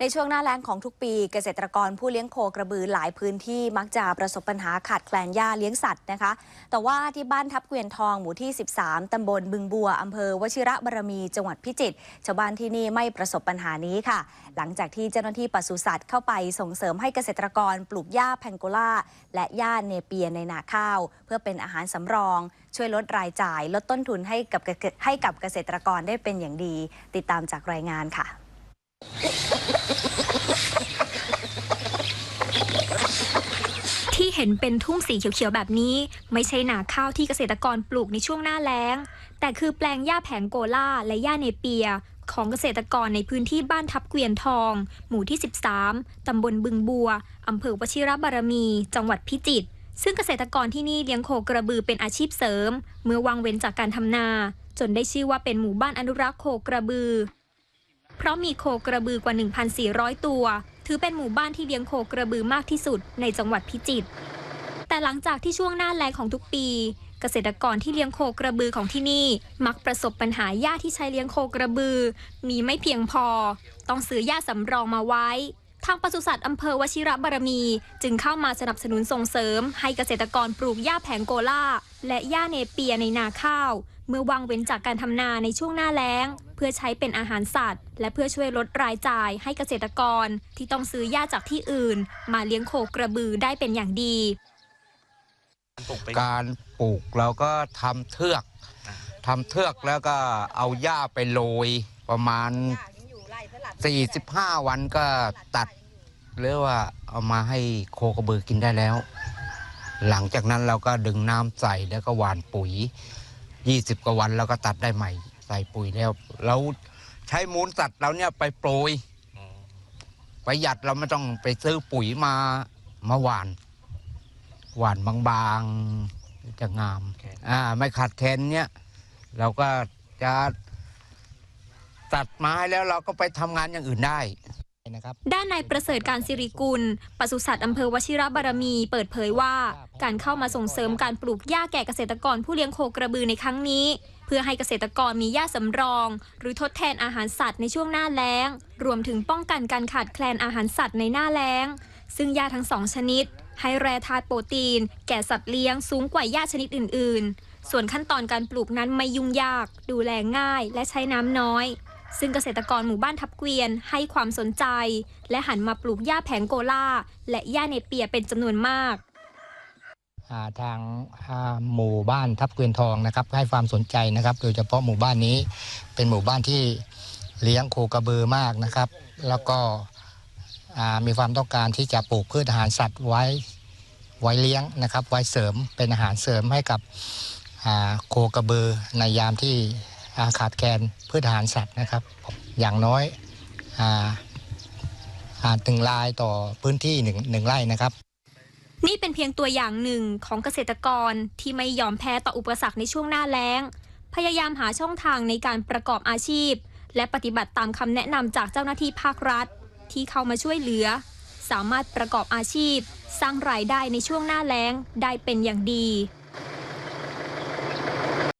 ในช่วงหน้าแล้งของทุกปีเกษตรกรผู้เลี้ยงโคกระบือหลายพื้นที่มักจะประสบปัญหาขาดแคลนหญ้าเลี้ยงสัตว์นะคะ แต่ว่าที่บ้านทับเกวียนทองหมู่ที่ 13 ตำบลบึงบัว อำเภอวชิระบารมี จังหวัดพิจิตร ชาวบ้านที่นี่ไม่ประสบปัญหานี้ค่ะ หลังจากที่เจ้าหน้าที่ปศุสัตว์เข้าไปส่งเสริมให้เกษตรกรปลูกหญ้าแพงโกล่าและหญ้าเนเปียในนาข้าว เพื่อเป็นอาหารสำรอง ช่วยลดรายจ่าย ลดต้นทุนให้กับให้กับเกษตรกรได้เป็นอย่างดี ติดตามจากรายงานค่ะ ที่เห็นเป็นทุ่งสีเขียวๆแบบนี้ ไม่ใช่นาข้าวที่เกษตรกรปลูกในช่วงหน้าแล้ง แต่คือแปลงหญ้าแผงโกล่าและหญ้าเนเปีย ของเกษตรกรในพื้นที่บ้านทับเกวียนทอง หมู่ที่ 13 ตำบลบึงบัว อำเภอวชิรบารมี จังหวัดพิจิตรซึ่งเกษตรกรที่นี่เลี้ยงโคกระบือเป็นอาชีพเสริม เมื่อวางเว้นจากการทำนา จนได้ชื่อว่าเป็นหมู่บ้านอนุรักษ์โคกระบือ เพราะมีโคกระบือกว่า 1,400 ตัว ถือเป็นหมู่บ้านที่เลี้ยงโคกระบือมากที่สุดในจังหวัดพิจิตร แต่หลังจากที่ช่วงหน้าแล้งของทุกปี เกษตรกรที่เลี้ยงโคกระบือของที่นี่ มักประสบปัญหาหญ้าที่ใช้เลี้ยงโคกระบือ มีไม่เพียงพอ ต้องซื้อหญ้าสำรองมาไว้ ทางปศุสัตว์อำเภอวชิระบารมี จึงเข้ามาสนับสนุนส่งเสริม ให้เกษตรกรปลูกหญ้าแผงโกล่า และหญ้าเนเปียในนาข้าว เมื่อวางเว้นจากการทำนาในช่วงหน้าแล้ง เพื่อใช้เป็นอาหารสัตว์ และเพื่อช่วยลดรายจ่ายให้เกษตรกรที่ต้องซื้อหญ้าจากที่อื่น มาเลี้ยงโคกระบือได้เป็นอย่างดี การปลูกเราก็ทำเทือกทำเทือกแล้วก็เอาหญ้าไปโรยประมาณ 45 วันก็ตัดหรือว่าเอามาให้โคกระบือกินได้แล้ว หลังจากนั้นเราก็ดึงน้ำใส่แล้วก็หว่านปุ๋ย 20 กว่าวันเราก็ตัดได้ใหม่ ใส่ปุ๋ยแล้วเราใช้มูลสัตว์เราเนี่ยไปโปรยประหยัดเราไม่ต้องไปซื้อปุ๋ยมามาหว่าน หวานบางๆจะงาม อ่า ไม่ขาดแคลนเนี่ยเราก็จะ ตัดไม้แล้วเราก็ไปทำงานอย่างอื่นได้นะครับ ด้านนายประเสริฐการสิริกุลปศุสัตว์อำเภอวชิระบารมี เปิดเผยว่า การเข้ามาส่งเสริมการปลูกหญ้าแก่เกษตรกรผู้เลี้ยงโคกระบือในครั้งนี้ เพื่อให้เกษตรกรมีหญ้าสำรอง หรือทดแทนอาหารสัตว์ในช่วงหน้าแล้ง รวมถึงป้องกันการขาดแคลนอาหารสัตว์ในหน้าแล้ง ซึ่งหญ้าทั้งสองชนิด ให้แร่ธาตุโปรตีน แก่สัตว์เลี้ยงสูงกว่าหญ้าชนิดอื่น ๆ ส่วนขั้นตอนการปลูกนั้นไม่ยุ่งยาก ดูแลง่าย และใช้น้ำน้อย ซึ่งเกษตรกรหมู่บ้านทับเกวียนให้ความสนใจ และหันมาปลูกหญ้าแผงโกล่า และหญ้าเนเปียเป็นจำนวนมาก อ่าทางอ่าหมู่บ้านทับเกวียนทองนะครับให้ความสนใจนะครับ โดยเฉพาะหมู่บ้านนี้เป็นหมู่บ้านที่เลี้ยงโคกระบือมากนะครับ แล้วก็อ่ามีความต้องการที่จะปลูกพืชอาหารสัตว์ไว้ไว้เลี้ยงนะครับ ไว้เสริมเป็นอาหารเสริมให้กับอ่าโคกระบือในยามที่ ขาดแคลนพืชอาหารสัตว์นะครับ อย่างน้อยอ่าอ่าถึงลายต่อพื้นที่หนึ่งหนึ่งไร่นะครับ นี่เป็นเพียงตัวอย่างหนึ่งของเกษตรกรที่ไม่ยอมแพ้ต่ออุปสรรคในช่วงหน้าแล้ง พยายามหาช่องทางในการประกอบอาชีพ และปฏิบัติตามคำแนะนำจากเจ้าหน้าที่ภาครัฐ ที่เข้ามาช่วยเหลือ สามารถประกอบอาชีพ สร้างรายได้ในช่วงหน้าแล้งได้เป็นอย่างดี